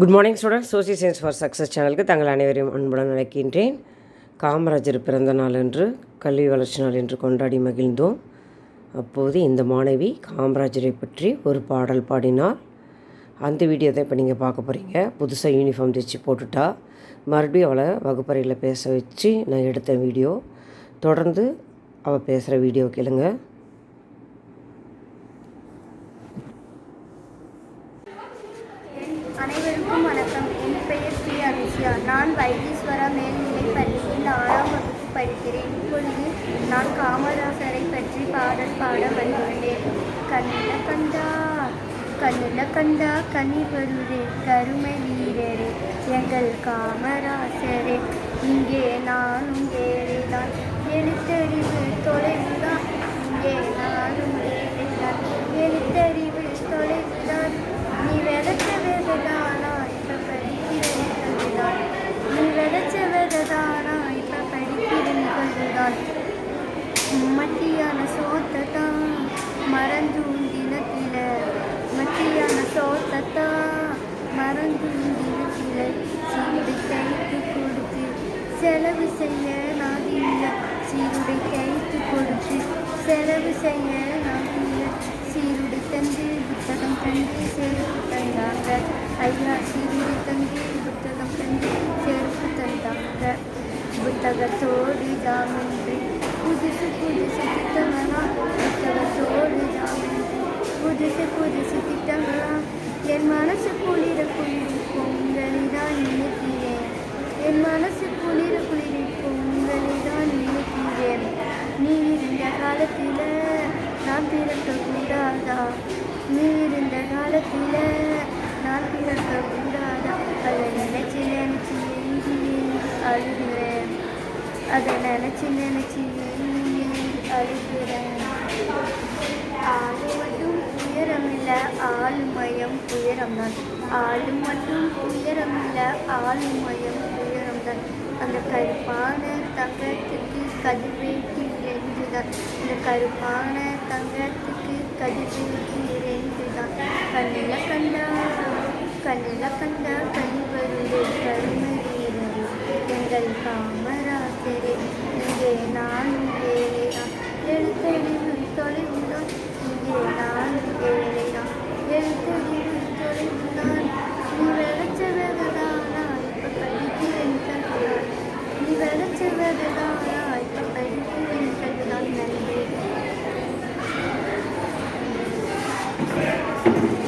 Good morning students social science for success சேனலுக்கு தங்கள் அனைவரையும் அன்புடன் அழைக்கின்றேன். காமராஜர் பிறந்த நாள் என்று கல்வி வளர்ச்சி நாள் என்று கொண்டாடி மகிழ்ந்தோம். அப்போது இந்த மாணவி காமராஜரை பற்றி ஒரு பாடல் பாடினார் அந்த வீடியோ தான் இப்போ நீங்கள் பார்க்க போகிறீங்க புதுசாக யூனிஃபார்ம் தைச்சி போட்டுட்டா. மறுபடியும் அவளை வகுப்பறையில் பேச வச்சு நான் எடுத்த வீடியோ தொடர்ந்து அவள் பேசுகிற வீடியோ கேளுங்கள் அனைவருக்கும் வணக்கம். என் பெயர் ஸ்ரீ அனுஷியா. நான் வைத்தீஸ்வரா மேல்நிலைப் பள்ளியில் ஆறாம் வகுப்பு படிக்கிறேன். இப்பொழுது நான் காமராசரை பற்றி பாடல் பாட வந்துள்ளேன். கண்ணில கண்டா கண்ணில கண்டா கனி வருதே கருமை வீரரே எங்கள் காமராசரே இங்கே நான் ஏறிதான் எழுத்தறிவு தொலைவுதான் இங்கே நானும் ஏறிதான் எழுத்தறிவு தொலைவுதான் நீ விதைச்ச விததானா இப்ப படிக்கிறேன் கல்விதான் நீ விதைச்ச விததானா இப்ப படிக்கிறேன் கல்விதான் மத்தியான சோத்தத்தான் மறந்தும் தினத்தில. மத்தியான சோத்தத்தான் மறந்தும் தினத்தில. சீருடை கைத்து கொடுத்து செலவு செய்ய நான் இல்லை. சீருடை கைத்து கொடுத்து செலவு செய்ய நான் என் மனசு குளிர குளிர்க்கும் பொங்கலை தான் நினைக்கிறேன். என் மனசு குளிர குளிர்க்கும் பொங்கலை தான் நினைக்கிறேன். நீ இருந்த காலத்தில் நான் பிறக்க கூடாதா நீ இருந்த காலத்தில் நான் பிறக்க கூடாதா அதை நினைச்சு நினைச்சு ஏங்கி அழுகிறேன். அதை நினைச்சு நினைச்சு ஏங்கி அழுகிறேன் ஆளு மட்டும் உயரம் இல்ல ஆளுமயம் உயரம் ஆளு மட்டும் உயரம் இல்ல ஆளுமயம் உயரம்தான் அந்த கருப்பான தங்கத்துக்கு கதிர்வேட்டி இறைந்துதான் அந்த கருப்பான தங்கத்துக்கு கதிர்வேட்டி இறைந்துதான் தான். கண்ணில் கண்டா கண்ணில் கண்டா கனி வருது எங்கள் காமராசரே இங்கே நானும் Amén.